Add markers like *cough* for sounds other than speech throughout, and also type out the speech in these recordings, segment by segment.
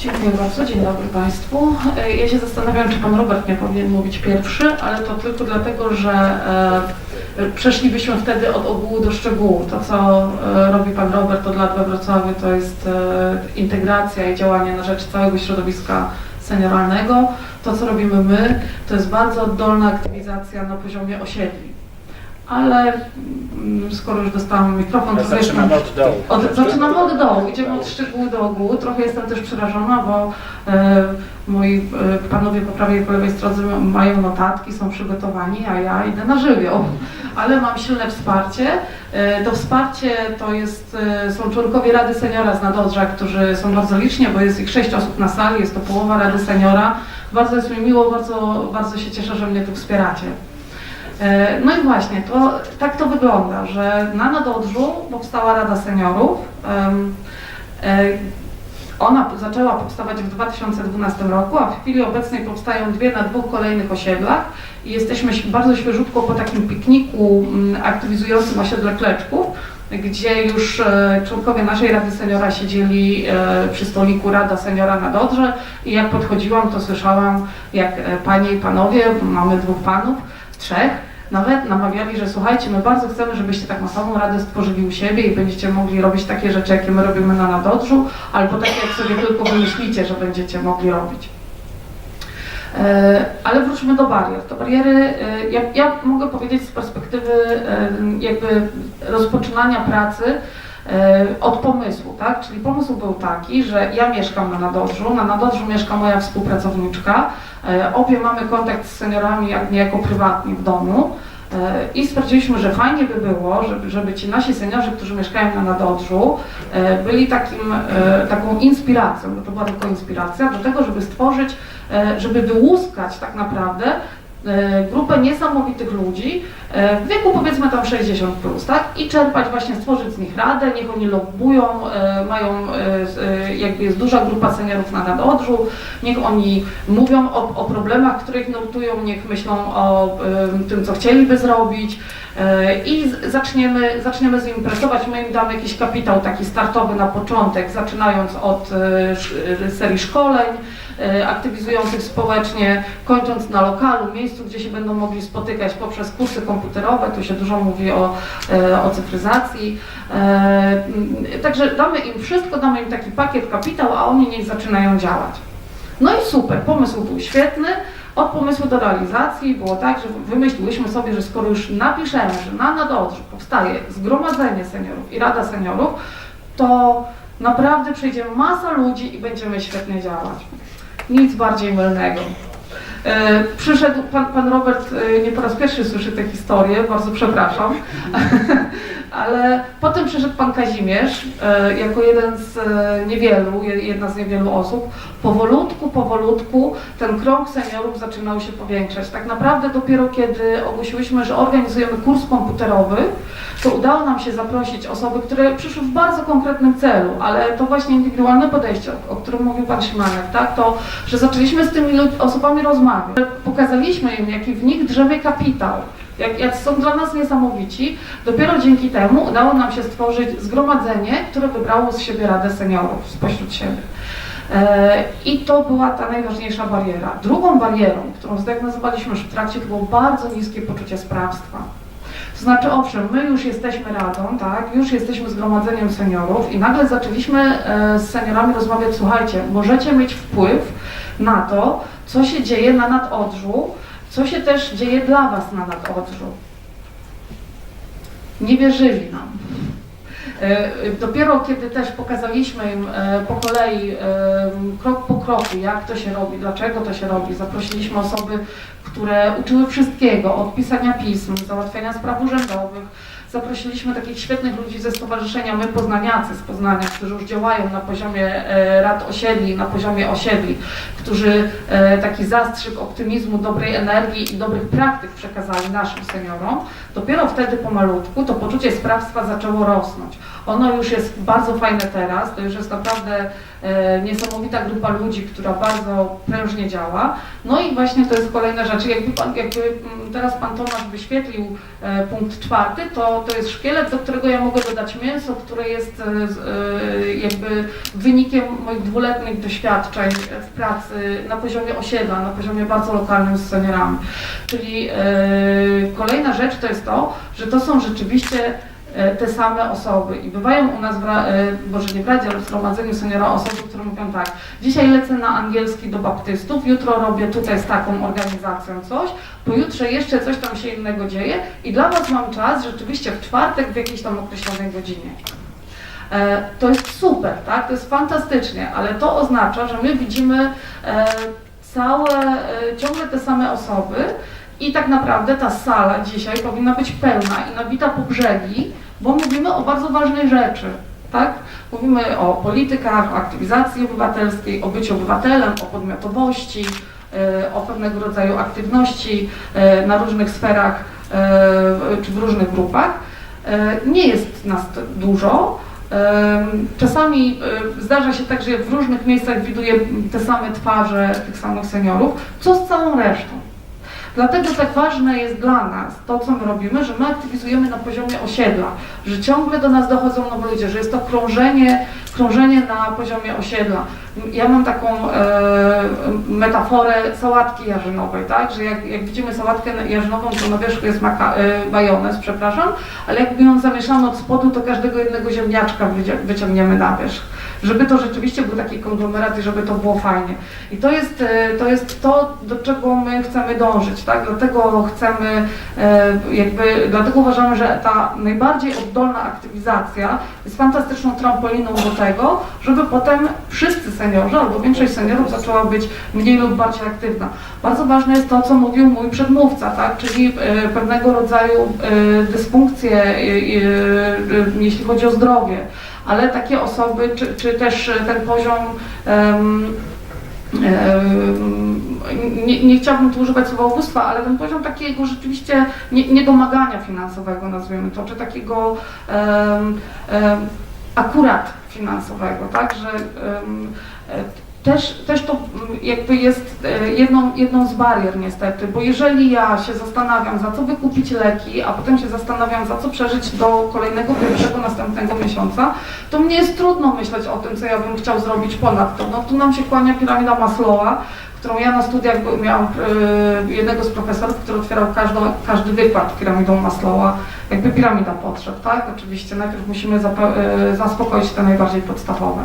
Dziękuję bardzo, dzień dobry Państwu. E, Ja się zastanawiam, czy Pan Robert nie powinien mówić pierwszy, ale to tylko dlatego, że e, przeszlibyśmy wtedy od ogółu do szczegółu. To, co e, robi Pan Robert od lat we Wrocławiu, to jest integracja i działanie na rzecz całego środowiska senioralnego. To, co robimy my, to jest bardzo oddolna aktywizacja na poziomie osiedli. Ale mm, skoro już dostałam mikrofon, to wiesz, Zaczynamy od dołu. od, zaczynamy od dołu, idziemy od szczegółu do ogółu. Trochę jestem też przerażona, bo e, moi e, panowie po prawej i po lewej stronie mają notatki, są przygotowani, a ja idę na żywioł. Ale mam silne wsparcie. E, to wsparcie to jest, e, są członkowie Rady Seniora z Nadodrza, którzy są bardzo liczni, bo jest ich sześć osób na sali, jest to połowa Rady Seniora. Bardzo jest mi miło, bardzo, bardzo się cieszę, że mnie tu wspieracie. E, No i właśnie, to, tak to wygląda, że na Nadodrzu powstała Rada Seniorów. E, Ona zaczęła powstawać w 2012 roku, a w chwili obecnej powstają dwie na dwóch kolejnych osiedlach i jesteśmy bardzo świeżutko po takim pikniku mm, aktywizującym osiedle Kleczków, gdzie już e, członkowie naszej Rady Seniora siedzieli przy stoliku Rada Seniora na Dodrze i jak podchodziłam, to słyszałam, jak panie i panowie, mamy dwóch panów, trzech, nawet namawiali, że słuchajcie, my bardzo chcemy, żebyście tak masową radę stworzyli u siebie i będziecie mogli robić takie rzeczy, jakie my robimy na Nadodrzu, albo takie, jak sobie tylko wymyślicie, że będziecie mogli robić. E, Ale wróćmy do barier. To bariery, e, ja, ja mogę powiedzieć z perspektywy e, jakby rozpoczynania pracy od pomysłu, tak? Czyli pomysł był taki, że ja mieszkam na Nadodrzu, na Nadodrzu mieszka moja współpracowniczka, e, obie mamy kontakt z seniorami jak niejako prywatnie w domu e, i stwierdziliśmy, że fajnie by było, żeby, żeby ci nasi seniorzy, którzy mieszkają na Nadodrzu, e, byli takim, e, taką inspiracją, bo to była tylko inspiracja, do tego, żeby stworzyć, e, żeby wyłuskać tak naprawdę e, grupę niesamowitych ludzi e, w wieku powiedzmy tam 60 plus, tak? I czerpać właśnie, stworzyć z nich radę, niech oni lobbują, e, mają, e, e, jakby jest duża grupa seniorów na nadodrzu, niech oni mówią o, o problemach, które ich nurtują, niech myślą o e, tym, co chcieliby zrobić e, i z- zaczniemy, zaczniemy z nimi pracować. My im damy jakiś kapitał taki startowy na początek, zaczynając od e, e, serii szkoleń, e, aktywizujących społecznie, kończąc na lokalu, miejscu, gdzie się będą mogli spotykać poprzez kursy komputerowe, tu się dużo mówi o, e, o cyfryzacji. E, Także damy im wszystko, damy im taki pakiet kapitał, a oni niech zaczynają działać. No i super, pomysł był świetny. Od pomysłu do realizacji było tak, że wymyśliłyśmy sobie, że skoro już napiszemy, że na Nadodrzu powstaje Zgromadzenie Seniorów i Rada Seniorów, to naprawdę przyjdzie masa ludzi i będziemy świetnie działać. Nic bardziej mylnego. E, Przyszedł pan, pan Robert, e, nie po raz pierwszy słyszy tę historię, bardzo przepraszam, *laughs* ale potem przyszedł pan Kazimierz e, jako jeden z e, niewielu, je- jedna z niewielu osób. Powolutku, powolutku ten krąg seniorów zaczynał się powiększać. Tak naprawdę dopiero kiedy ogłosiłyśmy, że organizujemy kurs komputerowy, to udało nam się zaprosić osoby, które przyszły w bardzo konkretnym celu, ale to właśnie indywidualne podejście, o, którym mówił Pan Szymanek, tak, to, że zaczęliśmy z tymi osobami rozmawiać, pokazaliśmy im, jaki w nich drzemie kapitał, jak, jak są dla nas niesamowici. Dopiero dzięki temu udało nam się stworzyć zgromadzenie, które wybrało z siebie Radę Seniorów, spośród siebie. E, I to była ta najważniejsza bariera. Drugą barierą, którą zdiagnozowaliśmy już w trakcie, to było bardzo niskie poczucie sprawstwa. To znaczy, owszem, my już jesteśmy radą, tak, już jesteśmy zgromadzeniem seniorów i nagle zaczęliśmy e, z seniorami rozmawiać, słuchajcie, możecie mieć wpływ na to, co się dzieje na nadodrzu, co się też dzieje dla Was na nadodrzu. Nie wierzyli nam. E, Dopiero kiedy też pokazaliśmy im e, po kolei, e, krok po kroku, jak to się robi, dlaczego to się robi, zaprosiliśmy osoby, które uczyły wszystkiego, od pisania pism, załatwiania spraw urzędowych. Zaprosiliśmy takich świetnych ludzi ze stowarzyszenia My Poznaniacy z Poznania, którzy już działają na poziomie rad osiedli, na poziomie osiedli, którzy taki zastrzyk optymizmu, dobrej energii i dobrych praktyk przekazali naszym seniorom. Dopiero wtedy pomalutku to poczucie sprawstwa zaczęło rosnąć. Ono już jest bardzo fajne teraz, to już jest naprawdę e, niesamowita grupa ludzi, która bardzo prężnie działa. No i właśnie to jest kolejna rzecz. Jakby, pan, jakby mm, teraz Pan Tomasz wyświetlił e, punkt czwarty, to, to jest szkielet, do którego ja mogę dodać mięso, które jest e, e, jakby wynikiem moich dwuletnich doświadczeń w pracy na poziomie osiedla, na poziomie bardzo lokalnym z seniorami. Czyli e, kolejna rzecz to jest to, że to są rzeczywiście te same osoby i bywają u nas, w, e, może nie w Radzie, ale w Zgromadzeniu Seniora osoby, które mówią tak, dzisiaj lecę na angielski do baptystów, jutro robię tutaj z taką organizacją coś, pojutrze jeszcze coś tam się innego dzieje i dla Was mam czas rzeczywiście w czwartek w jakiejś tam określonej godzinie. E, To jest super, tak? To jest fantastycznie, ale to oznacza, że my widzimy e, całe, e, ciągle te same osoby i tak naprawdę ta sala dzisiaj powinna być pełna i nabita po brzegi, bo mówimy o bardzo ważnej rzeczy, tak? Mówimy o politykach, o aktywizacji obywatelskiej, o byciu obywatelem, o podmiotowości, e, o pewnego rodzaju aktywności e, na różnych sferach e, czy w różnych grupach. Nie jest nas dużo. Czasami zdarza się tak, że w różnych miejscach widuję te same twarze tych samych seniorów. Co z całą resztą? Dlatego tak ważne jest dla nas to, co my robimy, że my aktywizujemy na poziomie osiedla, że ciągle do nas dochodzą nowi ludzie, że jest to krążenie, krążenie na poziomie osiedla. Ja mam taką e, metaforę sałatki jarzynowej, tak? Że jak, jak widzimy sałatkę jarzynową, to na wierzchu jest maka, e, majonez, przepraszam, ale jakby ją zamieszamy od spodu, to każdego jednego ziemniaczka wyciągniemy na wierzch. Żeby to rzeczywiście był taki konglomerat i żeby to było fajnie. I to jest, e, to jest to, do czego my chcemy dążyć, tak? Dlatego chcemy, e, jakby, dlatego uważamy, że ta najbardziej oddolna aktywizacja jest fantastyczną trampoliną do tego, żeby potem wszyscy seniorzy albo większość seniorów zaczęła być mniej lub bardziej aktywna. Bardzo ważne jest to, co mówił mój przedmówca, tak? Czyli e, pewnego rodzaju e, dysfunkcje, e, jeśli chodzi o zdrowie, ale takie osoby, czy, czy też ten poziom em, nie, nie chciałabym tu używać słowa ubóstwa, ale ten poziom takiego rzeczywiście nie, niedomagania finansowego, nazwijmy to, czy takiego em, em, akurat finansowego, tak, że e, też, też to mm, jakby jest e, jedną, jedną z barier niestety, bo jeżeli ja się zastanawiam, za co wykupić leki, a potem się zastanawiam, za co przeżyć do kolejnego, pierwszego, następnego miesiąca, to mnie jest trudno myśleć o tym, co ja bym chciał zrobić ponad to. No tu nam się kłania piramida Maslowa, którą ja na studiach miałam e, jednego z profesorów, który otwierał każdą, każdy wykład piramidą Maslowa, jakby piramida potrzeb, tak? Oczywiście najpierw musimy e, zaspokoić te najbardziej podstawowe.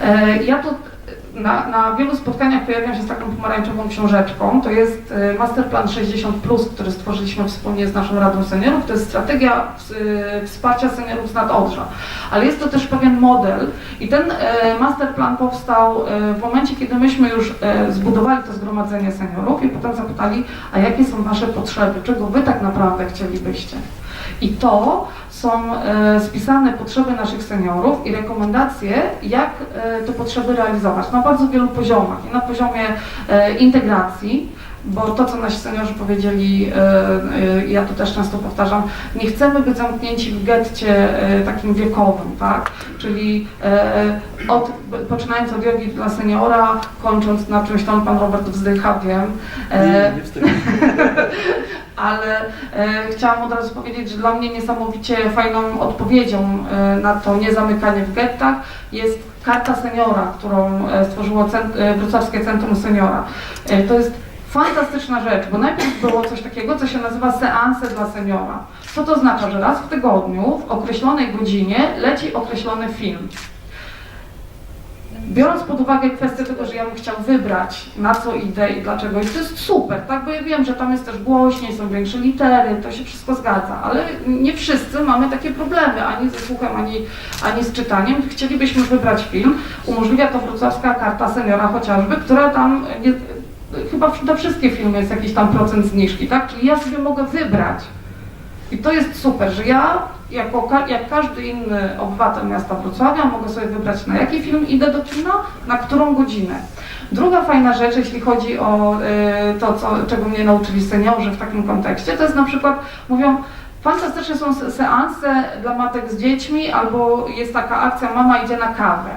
E, Ja tu na, na wielu spotkaniach pojawiam się z taką pomarańczową książeczką. To jest e, Masterplan 60, który stworzyliśmy wspólnie z naszą Radą Seniorów. To jest strategia e, wsparcia seniorów z nadodrza. Ale jest to też pewien model i ten e, masterplan powstał e, w momencie, kiedy myśmy już e, zbudowali to zgromadzenie seniorów i potem zapytali, a jakie są wasze potrzeby, czego wy tak naprawdę chcielibyście. I to są e, spisane potrzeby naszych seniorów i rekomendacje, jak e, te potrzeby realizować na bardzo wielu poziomach. I na poziomie e, integracji, bo to, co nasi seniorzy powiedzieli, ja to też często powtarzam, nie chcemy być zamknięci w getcie takim wiekowym, tak? Czyli od, poczynając od jogi dla seniora, kończąc na czymś tam pan Robert wzdycha, wiem. Nie, nie. *laughs* ale e, chciałam od razu powiedzieć, że dla mnie niesamowicie fajną odpowiedzią e, na to niezamykanie w gettach jest karta seniora, którą e, stworzyło cent, Wrocławskie Centrum Seniora. To jest fantastyczna rzecz, bo najpierw było coś takiego, co się nazywa seanse dla seniora. Co to oznacza, że raz w tygodniu w określonej godzinie leci określony film. Biorąc pod uwagę kwestię tego, że ja bym chciał wybrać, na co idę i dlaczego, i to jest super, tak? Bo ja wiem, że tam jest też głośniej, są większe litery, to się wszystko zgadza, ale nie wszyscy mamy takie problemy, ani ze słuchem, ani, ani z czytaniem. Chcielibyśmy wybrać film, umożliwia to wrocławska karta seniora chociażby, która tam, nie, chyba na wszystkie filmy jest jakiś tam procent zniżki, tak? Czyli ja sobie mogę wybrać. I to jest super, że ja, jako, jak każdy inny obywatel miasta Wrocławia, mogę sobie wybrać, na jaki film idę do kina, na którą godzinę. Druga fajna rzecz, jeśli chodzi o y, to, co, czego mnie nauczyli seniorzy w takim kontekście, to jest na przykład, mówią, Fantastyczne są se- seanse dla matek z dziećmi, albo jest taka akcja Mama idzie na kawę.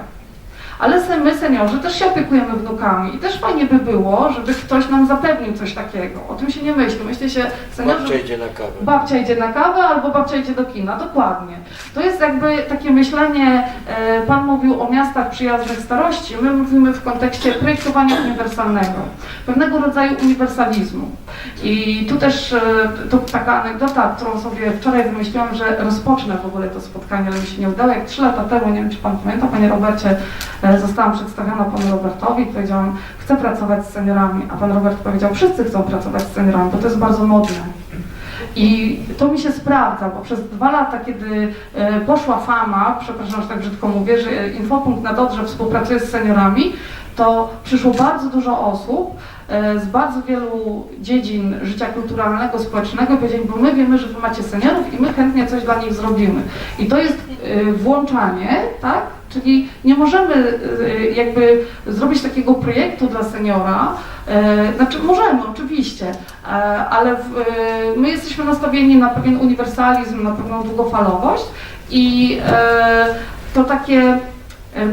Ale se- my, seniorzy, też się opiekujemy wnukami i też fajnie by było, żeby ktoś nam zapewnił coś takiego. O tym się nie myśli. Myśli się, seniorzy... Babcia idzie na kawę. Babcia idzie na kawę albo babcia idzie do kina, dokładnie. To jest jakby takie myślenie, e, Pan mówił o miastach przyjaznych starości, my mówimy w kontekście projektowania uniwersalnego, pewnego rodzaju uniwersalizmu. I tu też e, to taka anegdota, którą sobie wczoraj wymyśliłam, że rozpocznę w ogóle to spotkanie, ale mi się nie udało. Jak trzy lata temu, nie wiem czy Pan pamięta, Panie Robercie, e, zostałam przedstawiona Panu Robertowi i powiedziałam, chcę pracować z seniorami, a Pan Robert powiedział, wszyscy chcą pracować z seniorami, bo to jest bardzo modne. I to mi się sprawdza, bo przez dwa lata, kiedy e, poszła fama, przepraszam, że tak brzydko mówię, że Infopunkt na Dodrze współpracuje z seniorami, to przyszło bardzo dużo osób z bardzo wielu dziedzin życia kulturalnego, społecznego powiedzieli, bo my wiemy, że wy macie seniorów i my chętnie coś dla nich zrobimy. I to jest e, włączanie, tak? Czyli nie możemy e, jakby zrobić takiego projektu dla seniora, e, znaczy możemy oczywiście, e, ale e, my jesteśmy nastawieni na pewien uniwersalizm, na pewną długofalowość i e, to takie e,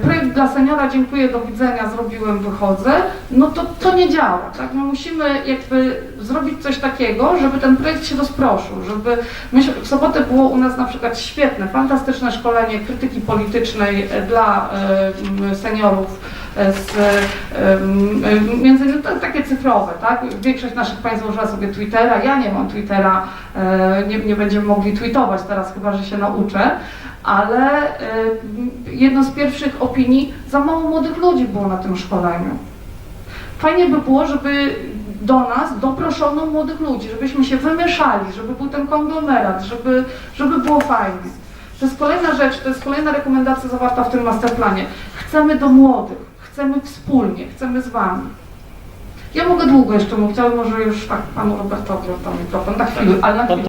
projekt dla seniora, dziękuję, do widzenia, zrobiłem, wychodzę, no to to nie działa, tak? My musimy jakby zrobić coś takiego, żeby ten projekt się rozproszył, żeby myśl, w sobotę było u nas na przykład świetne, fantastyczne szkolenie krytyki politycznej e, dla e, m, seniorów e, z, e, e, między innymi takie cyfrowe, tak? Większość naszych państw założyła sobie Twittera, ja nie mam Twittera, e, nie, nie będziemy mogli tweetować teraz, chyba że się nauczę, ale e, jedno z pierwszych opinii, za mało młodych ludzi było na tym szkoleniu. Fajnie by było, żeby do nas doproszono młodych ludzi, żebyśmy się wymieszali, żeby był ten konglomerat, żeby, żeby było fajnie. To jest kolejna rzecz, to jest kolejna rekomendacja zawarta w tym masterplanie. Chcemy do młodych, chcemy wspólnie, chcemy z Wami. Ja mogę długo jeszcze mówić, ale może już tak Panu Robertowi oddam mikrofon, na chwilę, ale na chwilę.